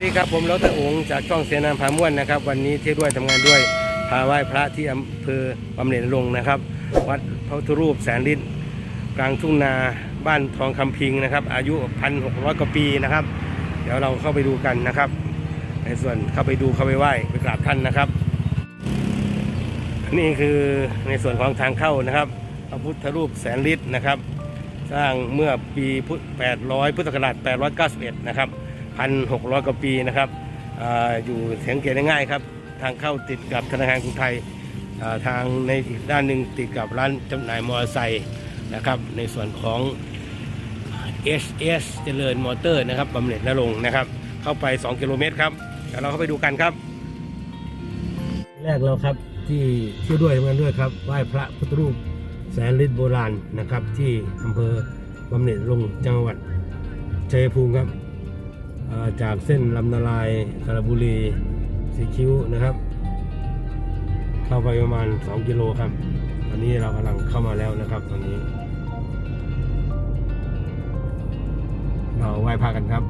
สวัสดีครับผมเราตะองจากช่องเสนามพาม่วนนะครับ วันนี้เที่ยวด้วยทำงานด้วยพาไหว้พระที่อำเภอบำเหน็จนรงนะครับ วัดพระพุทธรูปแสนฤทธิ์กลางทุ่งนาบ้านทองคำพิงนะครับ อายุพันหกร้อยกว่าปีนะครับ เดี๋ยวเราเข้าไปดูกันนะครับ ในส่วนเข้าไปดูเข้าไปไหว้ไปกราบท่านนะครับ นี่คือในส่วนของทางเข้านะครับ พระพุทธรูปแสนฤทธิ์นะครับ สร้างเมื่อปีพุทธ800 พุทธศักราช 891 นะครับ 1,600 กว่าปีนะครับออยู่เสังเกตง่ายครับ ทางเข้าติดกับธนาคารกรุงไทยทางในอีกด้านหนึ่งติดกับร้านจำหน่ายมอเตอร์ไซค์นะครับในส่วนของ HS เจริญมอเตอร์นะครับบำเหน็จนรงนะครับ เข้าไป 2 กิโลเมตรครับเดี๋ยวเราเข้าไปดูกันครับ แรกเราครับที่เที่ยวด้วยทำงานด้วยครับไหว้พระพุทธรูปแสนฤทธิ์โบราณนะครับ ที่อำเภอบำเหน็จนรงจังหวัดชัยภูมิครับ จากเส้นลำนาลายสระบุรีสีคิ้วนะครับ เข้าไปประมาณ 2 กิโลครับ ตอนนี้เรากำลังเข้ามาแล้วนะครับตอนนี้ เราไหว้พระกันครับ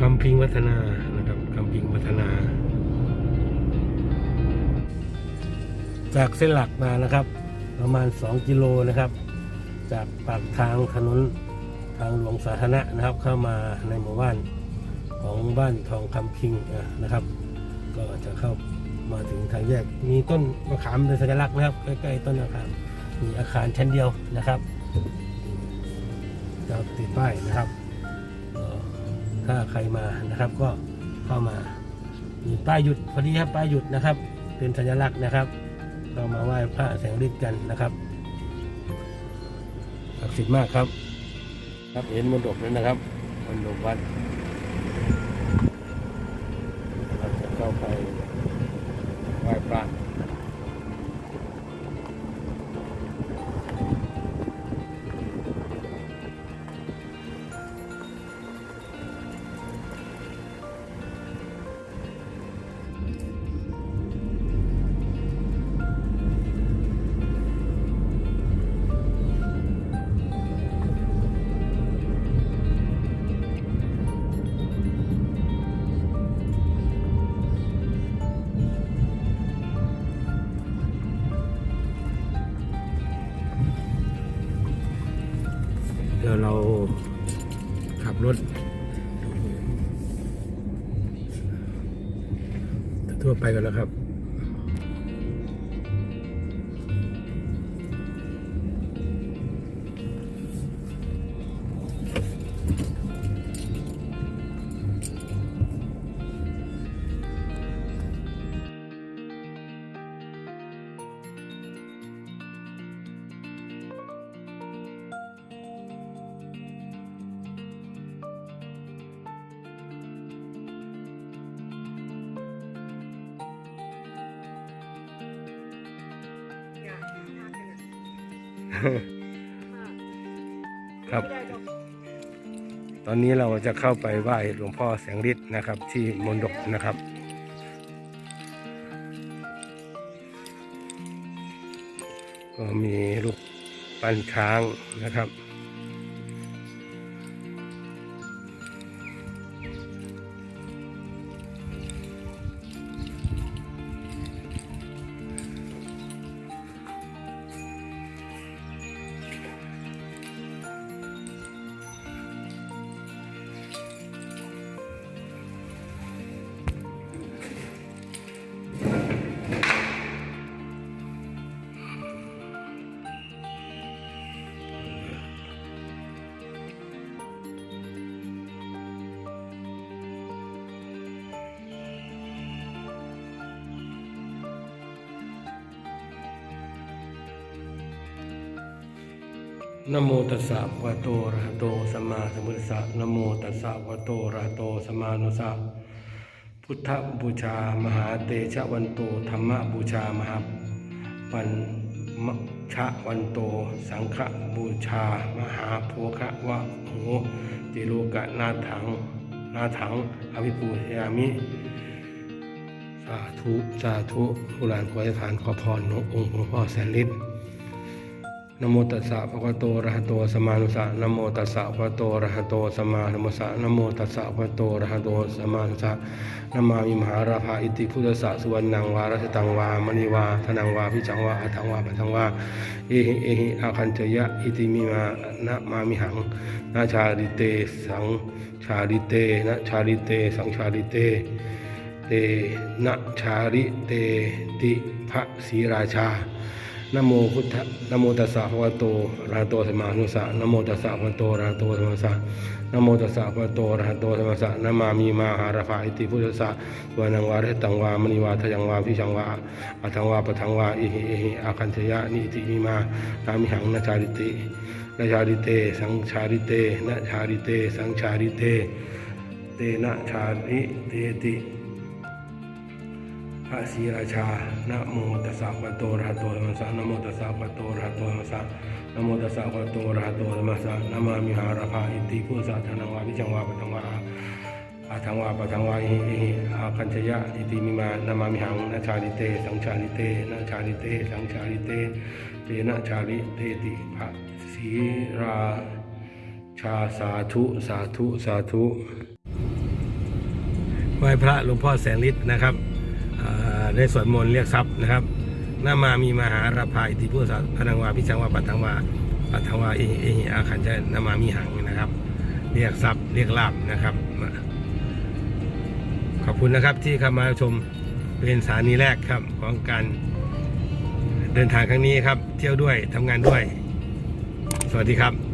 คำพิงวัฒนานะครับคำพิงวัฒนา จากเส้นหลักมานะครับ ประมาณ 2 กิโลนะครับ จากปากทางถนนทางหลวงสาธารณะนะครับ เข้ามาในหมู่บ้านของบ้านทองคำพิงอะนะครับ ก็จะเข้ามาถึงทางแยกมีต้นมะขามเป็นสัญลักษณ์นะครับใกล้ๆต้นมะขามมีอาคารชั้นเดียวนะครับจะติดป้ายนะครับ ถ้าใครมานะครับก็เข้ามามีป้ายหยุดพอดีครับป้ายหยุดนะครับ เป็นสัญลักษณ์นะครับ เรามาไหว้พระแสงฤทธิ์กันนะครับศักดิ์สิทธิ์มากครับ ครับเห็นมนดกแล้วนะครับมนดกวัด เดี๋ยวเราขับรถ ทั่วไปกันแล้วครับ ครับ ตอนนี้เราจะเข้าไปไหว้หลวงพ่อแสงฤทธิ์นะครับ ที่มณฑปนะครับก็มีรูปปั้นช้างนะครับ นโมตัสสะภะคะวะโตอะระหะโตสัมมาสัมพุทธัสสะนโมตัสสะภะคะวะโตอะระหะโตสัมมานุสสะพุทธบูชามหาเตชะวันโตธรรมบูชามหาปัญมชะวันโต สังฆบูชามหาโภคะวะโหติโลกะนาถังนาถังอภิปูชยามิ สาธุ สาธุผู้หลานขอให้ฐานขอพรขององค์หลวงพ่อแสนฤทธิ์ นโมตัสสะภะคะวะโตอะระหะโตสัมมาสัมพุทธัสสะนโมตัสสะภะคะวะโตอะระหะโตสัมมาสัมพุทธัสสะนโมตัสสะภะคะวะโตอะระหะโตสัมมาสัมพุทธัสสะนะมามิมหาราภาอิติพุทธสสะสุวรรณังวารัชตังวามณีวาธนังวาพิจังวาอัตังวาปัทังวาเอหิเอหิอาคันจยะอิติมิมานะมามิหังนาชาลิเตสังชาลิเตนะชาลิเตสังชาลิเตเตนะชาริเตติพระศรีราชา นโมพุทธนโมตัสสะภะวะโตอะระหะโตสัมมาสัมพุทธะนโมตัสสะภะวะโตอะระหะโตสัมมาสัมพุทธะนโมตัสสะภะวะโตอะระหะโตสัมมาสัมพุทธะนะมามีมาหาราภาอิติพุทธัสสะวานังวาเรตังวามณีวาทยังวาพิชังวาอัทังวาปะทังวาอิหิเอหิอาคันธยะนิติมิมานามิหังนะชาริตินะชาริเต สังชาริเตนะชาริเต สังชาริเต เตนะชาริเตติ พระศรีราชา นะโมตัสสะภะคะวะโตระหะโตสัมมาสัมพุทธัสสะนะโมตัสสะภะคะวะโตระหะโตสัมมาสัมพุทธัสสะนะโมตัสสะภะคะวะโตระหะโตสัมมาสัมพุทธัสสะนะมามิหาราภาอิติพุทธสะทานังวาพิจังวาปะทังวาอาทังวาปะทังวาอิหิอิหิอาคัญชยะอิติมิมานามามิหังนะชาลิเต สังชาลิเตนะชาลิเต สังชาลิเตเตนะชาลิเตติพระศรีราชาสาธุสาธุสาธุไหว้พระหลวงพ่อแสงฤทธิ์นะครับ ได้สวดมนต์เรียกทรัพย์นะครับหน้ามามีมหาราภาอิติพุทธสัพนังวาพิชังวาปัตถังวาปัตถังวาเอเออาขันจะนามามีหังนะครับ เรียกทรัพย์เรียกลาบนะครับ ขอบคุณนะครับที่เข้ามาชมเป็นสถานีแรกครับของการเดินทางครั้งนี้ครับ เที่ยวด้วยทำงานด้วย สวัสดีครับ